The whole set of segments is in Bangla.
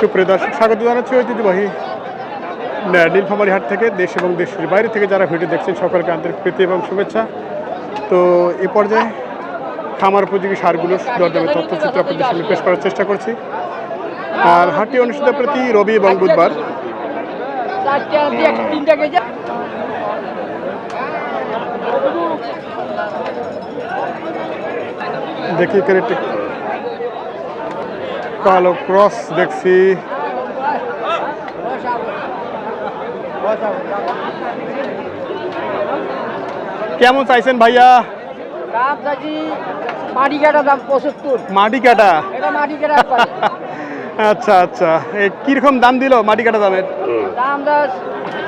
সুপ্রিয় দর্শক, স্বাগত জানাচ্ছি ঐতিহ্যবাহী নীলফামারী হাট থেকে, দেশ এবং দেশের বাইরে থেকে যারা ভিডিও দেখছেন, সকলকে আন্তরিক প্রীতি এবং শুভেচ্ছা। তো এ পর্যায়ে খামার উপযোগী সারগুলোর দরদামের তথ্যচিত্র আপনাদের সামনে পেশ করার চেষ্টা করছি। আর হাটটি অনুষ্ঠিত প্রতি রবি এবং বুধবার। দেখি একটি কালো ক্রস দেখছি। কেমন চাইছেন ভাইয়া? মাটি কাটা দাম পঁচাত্তর। মাটি কাটা মাটি কাটা আচ্ছা আচ্ছা। কীরকম দাম দিল মাটি কাটা দামের? দাম দা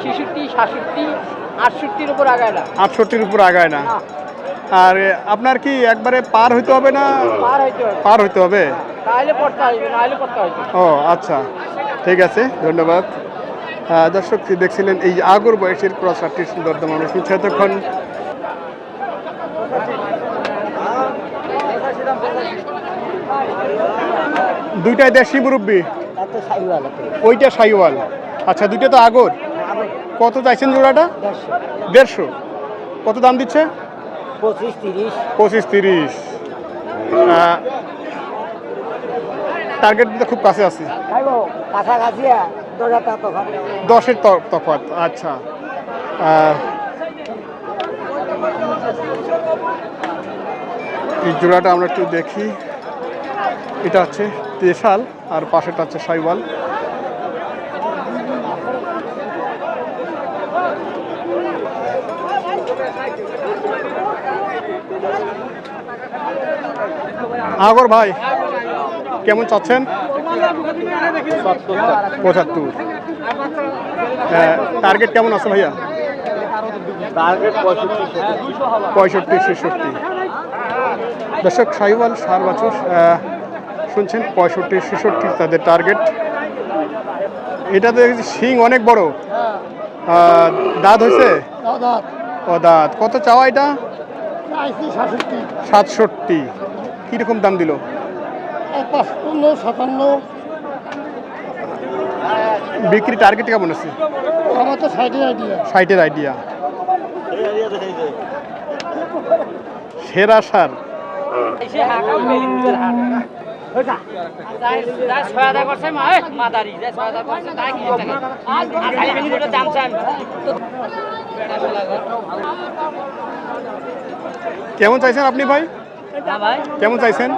ছেষট্টি সাতষট্টি আটষট্টির উপর আগায় না। আটষট্টির উপর আগায় না, আর আপনার কি একবারে পার হইতে হবে না পার হইতে হবে। ও আচ্ছা। ঠিক আছে ধন্যবাদ। দর্শক দেখছিলেন এই আগর বয়সের ক্রস আটটির দরদাম আমরা শুনছি এতক্ষণ দুইটাই দেশি মুরব্বী? ওইটা সাইওয়াল। আচ্ছা দুইটা তো আগর। কত চাইছেন জোড়াটা? দেড়শো। কত দাম দিচ্ছে? পঁচিশ তিরিশ। টার্গেট তো খুব কাছে আছে। দশের তফাৎ। আচ্ছা। এই জোড়াটা আমরা একটু দেখি। এটা হচ্ছে তেশাল আর পাশেটা হচ্ছে সাইওয়াল। আগর ভাই কেমন চাচ্ছেন? পঁচাত্তর। টার্গেট কেমন আছে ভাইয়া? পঁয়ষট্টি ছেষট্টি। দর্শক সাইওয়াল সার বছর শুনছেন পঁয়ষট্টি ছেষট্টি তাদের টার্গেট এটাতে শিং অনেক বড়। দাঁত হয়েছে? ও দাঁত। কত চাওয়া এটা? সাতষট্টি। কীরকম দাম দিল? পাঁচপান্ন সাতান্ন। বিক্রি টার্গেট কেমন আছে? আমার তো সাইডের আইডিয়া সাইটের আইডিয়া সেরা সার। কেমন চাইছেন আপনি ভাই? কেমন চাইছেন?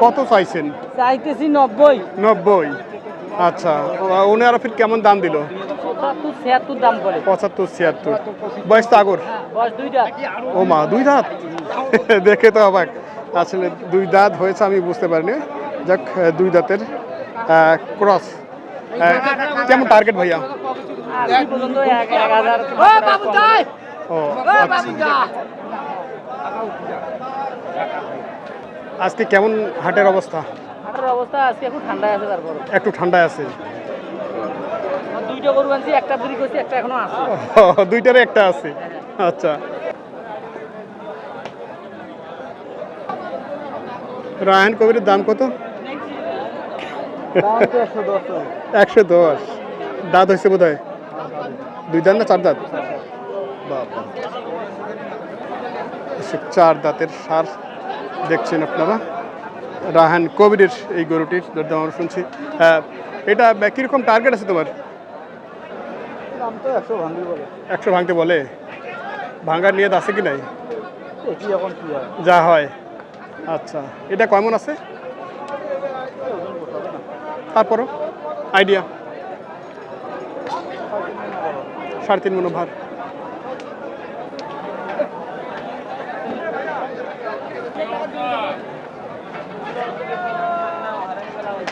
কত চাইছেন? চাইতেছি নব্বই। নব্বই। আচ্ছা ও- ওনারা ফির কেমন দাম দিল? পঁচাত্তর ছিয়াত্তর বয়স তো আগর? ও মা দুই দাঁত? দেখে তো অবাক। আসলে দুই দাঁত হয়েছে আমি বুঝতে পারিনি। যাক দুই দাঁতের ক্রস কেমন টার্গেট ভাইয়া? ও আচ্ছা। আজকে কেমন হাটের অবস্থা? হাটের অবস্থা আজকে এখন ঠান্ডায় আছে তারপর একটু ঠান্ডায় আছে। দুইটা গরু আনছি একটা বিক্রি করছি একটা এখনও আছে। দুইটারে একটা আছে। আচ্ছা। রায়ন কবিরের দাম কত? একশো দশ। দাঁত হয়েছে বোধ হয় দুই দাঁত না চার দাঁত? বাবা। চার দাঁতের সার দেখছেন আপনারা। রাহান কবিরের এই গরুটির দরদাম আমরা শুনছি। আহ, এটা কীরকম টার্গেট আছে তোমার? একশো ভাঙতে বলে? ভাঙার নিয়ত আছে কি নাই? হয়। যা হয়। আচ্ছা এটা কেমন আছে? তারপরও? আইডিয়া? সাড়ে তিন মনো ভার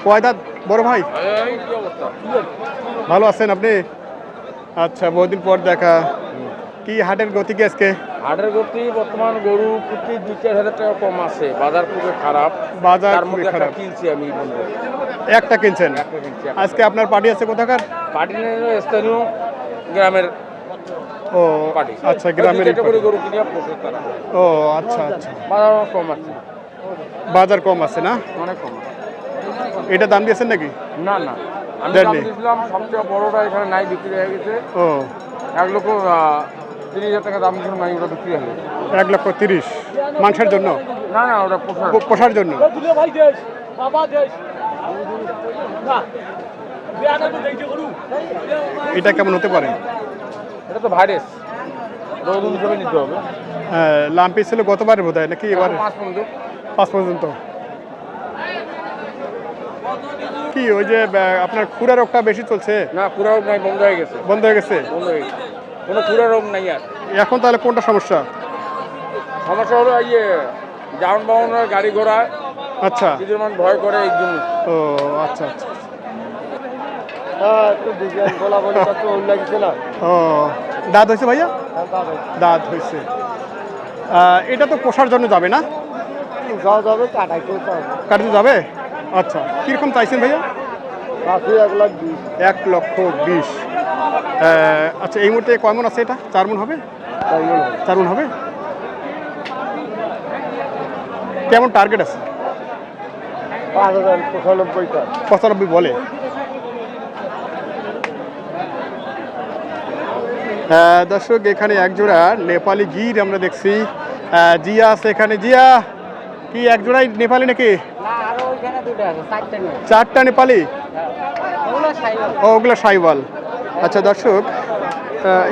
কয় দাঁত বড় ভাই? ভালো আছেন আপনি? আচ্ছা বহুদিন পর দেখা। কি হাটের গতি কি আজকে? হাটের গতি বর্তমান গরু প্রতি দুই চার হাজার টাকা কম আছে। বাজার খুবই খারাপ। বাজার খুবই খারাপ। কিনছি আমি একটা কিনছেন? আজকে আপনার পার্টি আছে কোথাকার? পার্টি স্থানীয় গ্রামের ও পার্টি। আচ্ছা গ্রামের গরু ও আচ্ছা আচ্ছা। বাজার কম আছে। বাজার কম আছে না? অনেক কম এটা দাম দিয়েছেন নাকি? না না। আমি দাম দিয়েছিলাম সবচেয়ে বড়টা এখানে নাই বিক্রি হয়ে গেছে। ও। এক লক্ষ তিরিশ হাজার টাকা দাম দিয়েছিলাম নাই ওটা বিক্রি হয়ে গেছে। এক লক্ষ তিরিশ। মাংসের জন্য? না না ওটা পোষার। পোষার জন্য? এটা কেমন হতে পারে? এটা তো ভাইরাস। রোদ হিসেবে নিতে হবে। হ্যাঁ লাম্পি ছিল গতবার বোধ হয় নাকি এবার পাঁচ পর্যন্ত। পাঁচ পর্যন্ত। কি ওই যে আপনার খুরা রোগটা বেশি চলছে? না পুরা রোগ নাই বন্ধ হয়ে গেছে। বন্ধ হয়ে গেছে? বন্ধ হয়ে গেছে। কোনো পুরা রোগ নাই আর। এখন তাহলে কোনটা সমস্যা? সমস্যা হলো ইয়ে যানবাহনের গাড়ি ঘোড়া। আচ্ছা। কিছু মানুষ ভয় করে এই জন্য। ও আচ্ছা আচ্ছা। হ্যাঁ দাঁত হয়েছে ভাইয়া? দাঁত হয়েছে। এটা তো পোষার জন্য যাবে না? যাওয়া যাবে কাটাই করতে হবে যাবে? আচ্ছা কীরকম চাইছেন ভাইয়া? এক লাখ এক লক্ষ বিশ। আচ্ছা এই মুহূর্তে কয় মন আছে এটা? চার মন হবে? চার মন হবে? কেমন টার্গেট আছে? পঁচানব্বই বলে। দর্শক, এখানে এক জোড়া নেপালি গির আমরা দেখছি। জিয়া আছে এখানে। জিয়া, কি এক জোড়াই নেপালি নাকি? চারটে নেপালি? ও ওগুলো সাইওয়াল আচ্ছা দর্শক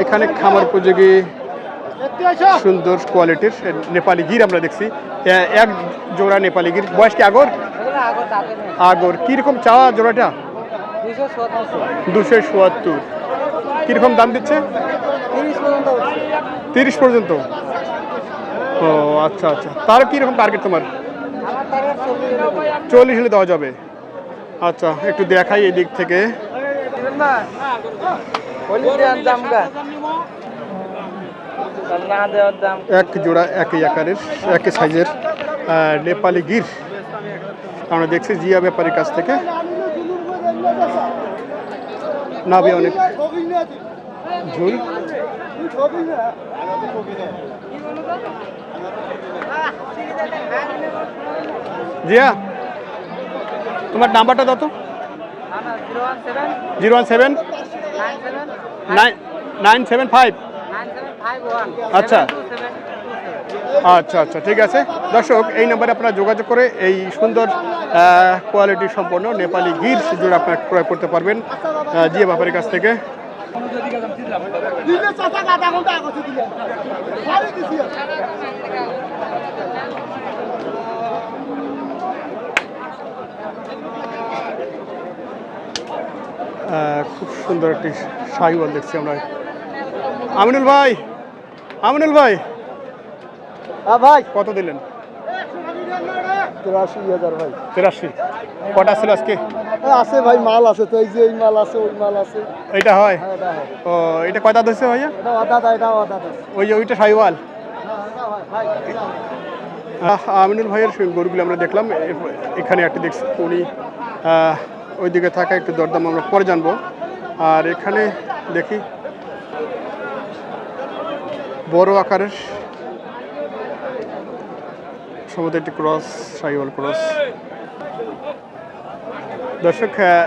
এখানে খামার উপযোগী সুন্দর কোয়ালিটির নেপালি গির আমরা দেখছি। এক জোড়া নেপালি গির। বয়স কি আগর? আগর কীরকম চাওয়া জোড়াটা? দুশো চুয়াত্তর কীরকম দাম দিচ্ছে? তিরিশ পর্যন্ত ও আচ্ছা আচ্ছা। তার কীরকম টার্গেট তোমার? চল্লিশ হলে দেওয়া যাবে। আচ্ছা একটু দেখাই এই দিক থেকে। এক জোড়া একই আকারের একই সাইজের নেপালি গির। আমরা দেখছি জিয়া ব্যাপারীর কাছ থেকে। নাবি অনেক। ঝুল। জিয়া তোমার নাম্বারটা দাও তো। Zero one seven. Nine seven five. আচ্ছা। আচ্ছা আচ্ছা ঠিক আছে। দর্শক এই নাম্বারে আপনারা যোগাযোগ করে এই সুন্দর কোয়ালিটি সম্পন্ন নেপালি গির জোড়া আপনারা ক্রয় করতে পারবেন জিয়া ব্যাপারীর কাছ থেকে। আহ, খুব সুন্দর একটি শাহিওয়াল দেখছি আমরা। আমিনুল ভাই আমিনুল ভাই। হ্যাঁ ভাই। কত দিলেন? তিরাশি হাজার ভাই। তেরাশি। কটা ছিল আজকে? আছে ভাই মাল আছে তো এই যে এই মাল আছে ওই মাল আছে। হয়? হ্যাঁ এটা হয়। ও এটা কয় দাঁত হয়েছে ভাইয়া? এটা এটা ওই যে ওইটা শাহিওয়াল? আহ, আমিনুল ভাইয়ের গরুগুলো আমরা দেখলাম। এখানে একটা দেখছি উনি ওইদিকে থাকা একটু দরদাম আমরা পরে জানব। আর এখানে দেখি বড় আকারের সম্ভবত একটি ক্রস সাইওয়াল ক্রস। দর্শক আহ,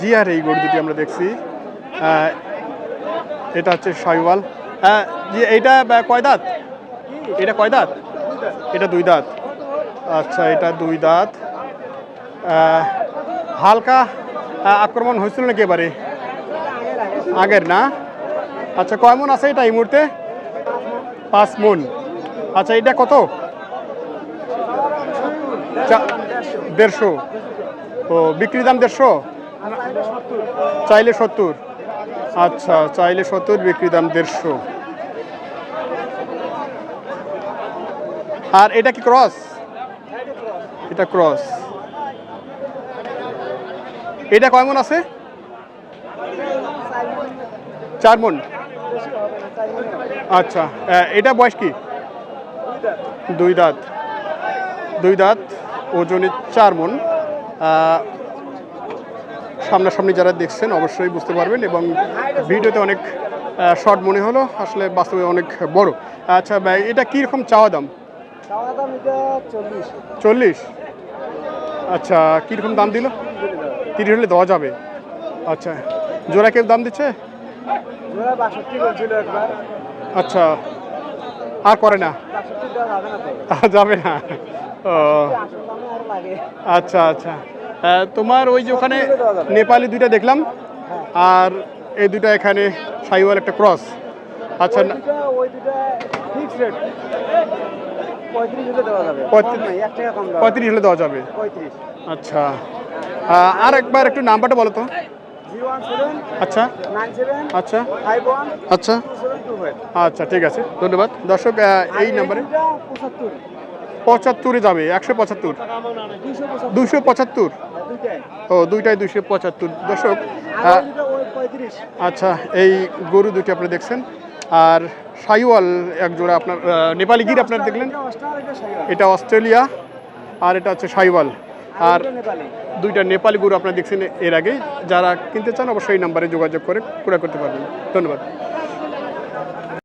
জিয়ার এই গরু দুটি আমরা দেখছি। এটা হচ্ছে সাইওয়াল। জি এইটা আহ, কয় দাঁত? এটা কয় দাঁত? এটা দুই দাঁত। আচ্ছা এটা দুই দাঁত। হালকা আক্রমণ হয়েছিল নাকি এবারে? আগের না? আচ্ছা কয় মন আছে এটা এই মুহূর্তে? পাঁচ মন। আচ্ছা এটা কত? দেড়শো। ও বিক্রি দাম দেড়শো? চাইলে সত্তর। আচ্ছা চাইলে সত্তর বিক্রি দাম দেড়শো। আর এটা কি ক্রস? এটা ক্রস। এটা কয় মন আছে? চার মন। আচ্ছা এটা বয়স কি? দুই দাঁত। দুই দাঁত ওজনে চার মন। সামনাসামনি যারা দেখছেন অবশ্যই বুঝতে পারবেন এবং ভিডিওতে অনেক শর্ট মনে হলো, আসলে বাস্তবে অনেক বড়। আচ্ছা এটা কীরকম চাওয়া দাম? চল্লিশ। আচ্ছা কীরকম দাম দিল? তিরিশ হলে দেওয়া যাবে। আচ্ছা জোড়া কেউ দাম দিচ্ছে? আচ্ছা আর করে না? যাবে না ও। আচ্ছা আচ্ছা। তোমার ওই যে ওখানে নেপালি দুইটা দেখলাম আর এই দুইটা এখানে সাইওয়াল একটা ক্রস। আচ্ছা ওই পঁয়ত্রিশ হলে দেওয়া যাবে। আচ্ছা। আর একবার একটু নাম্বারটা বলো তো। আচ্ছা। আচ্ছা। আচ্ছা। আচ্ছা ঠিক আছে। ধন্যবাদ। দর্শক এই নাম্বারে পঁচাত্তরে। যাবে একশো পঁচাত্তর। দুশো পঁচাত্তর? ও দুইটাই দুশো পঁচাত্তর। দর্শক আচ্ছা এই গরু দুটি আপনি দেখছেন। আর সাইওয়াল এক জোড়া আপনার নেপালি গির আপনার দেখলেন। এটা অস্ট্রেলিয়া, আর এটা হচ্ছে সাইওয়াল। আর দুইটা নেপালি গরু আপনার দেখছেন এর আগে। যারা কিনতে চান অবশ্যই এই নাম্বারে যোগাযোগ করে পুরা করতে পারবেন। ধন্যবাদ।